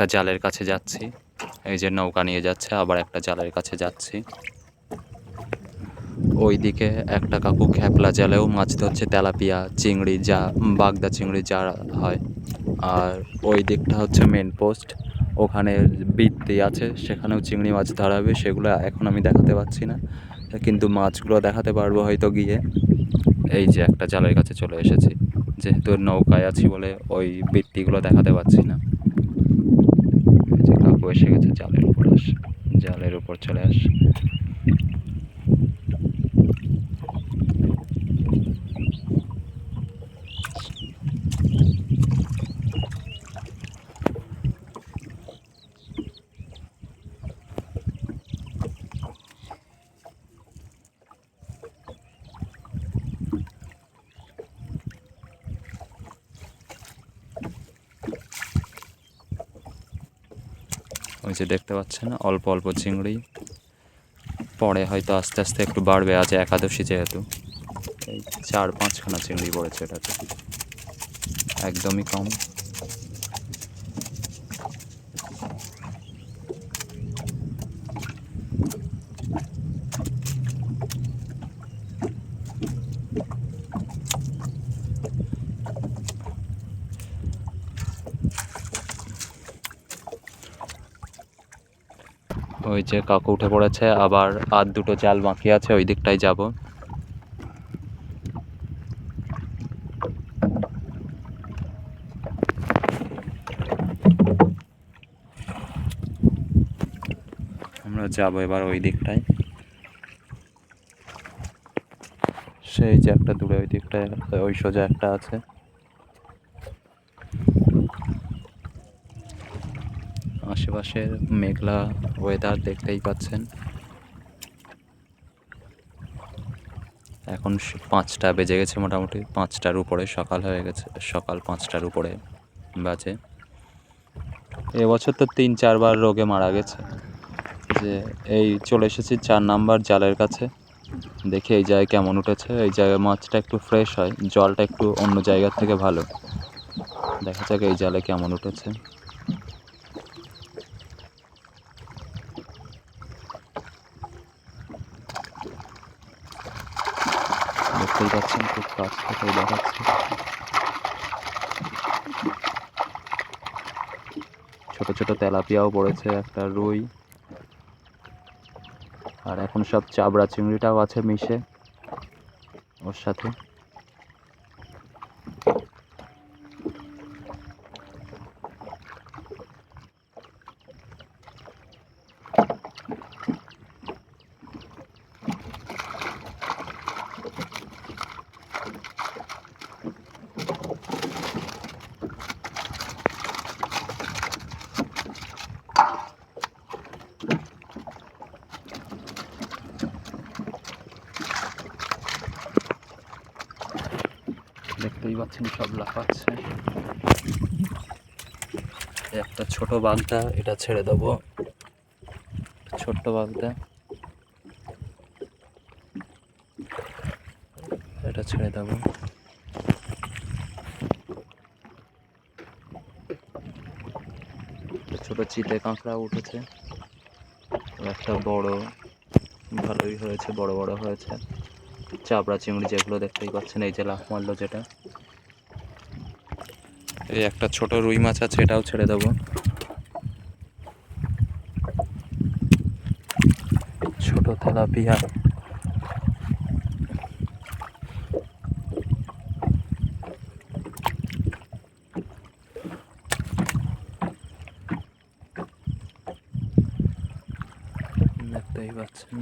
একটা জালের কাছে যাচ্ছি। এই যে নৌকা নিয়ে যাচ্ছে, আবার একটা জালের কাছে যাচ্ছি। ওইদিকে একটা কাকু খ্যাপলা জালেও মাছ ধরছে, তেলাপিয়া চিংড়ি যা, বাগদা চিংড়ি যা হয়। আর ওই দিকটা হচ্ছে মেন পোস্ট ওখানে বৃত্তি আছে, সেখানেও চিংড়ি মাছ ধরাবে সেগুলো এখন আমি দেখাতে পারছি না। কিন্তু মাছগুলো দেখাতে পারব হয়তো গিয়ে। এই যে একটা জালের কাছে চলে এসেছি। যেহেতু নৌকায় আছি বলে ওই বৃত্তিগুলো দেখাতে পারছি না। এসে গেছে জালের উপর আস জালের উপর চলে আস। ওই যে দেখতে পাচ্ছেন, অল্প অল্প চিংড়ি। পরে হয়তো আস্তে আস্তে একটু বাড়বে, আজ একাদশী যেহেতু। এই চার পাঁচখানা চিংড়ি পড়েছে এটাতে। একদমই কম। ওই যে কাকু উঠে পড়েছে, আবার আর দুটো জাল বাকি আছে, ওই দিকটাই যাব। আমরা যাব এবার ওই দিকটায়। সেই যে একটা দূরে ওই দিকটায়, ওই সোজা একটা আছে। আশেপাশের মেঘলা ওয়েদার দেখতেই পাচ্ছেন। এখন পাঁচটা বেজে গেছে মোটামুটি, পাঁচটার উপরে সকাল হয়ে গেছে, সকাল পাঁচটার উপরে বাজে। এবছর তো তিন চারবার রোগে মারা গেছে। যে এই চলে এসেছি চার নাম্বার জালের কাছে। দেখি এই জায়গায় কেমন উঠেছে, এই জায়গায় মাছটা একটু ফ্রেশ হয়, জলটা একটু অন্য জায়গার থেকে ভালো। দেখা যাক এই জালে কেমন উঠেছে। দেখতেই পাচ্ছেন, খুব কাছ থেকেই দেখাচ্ছে। ছোট ছোট তেলাপিয়াও পড়েছে, একটা রুই। আর এখন সব চাবড়া চিংড়িটাও আছে মিশে, ওর সাথে। দেখতেই পাচ্ছেন সব লাফাচ্ছে একটা ছোট বাগদা এটা ছেড়ে দেবো। ছোট্ট বাগদা এটা ছেড়ে দেবো। ছোট চিতে কাঁকড়া উঠেছে। একটা বড়, ভালোই হয়েছে, বড় বড় হয়েছে। চাবড়া চিংড়ি যেগুলো দেখতেই পাচ্ছেন, এই যে লাফ মারলো যেটা। এই একটা ছোট রুই মাছ আছে, এটাও ছেড়ে দেবো। ছোট তেলাপিয়া দেখতেই পাচ্ছেন।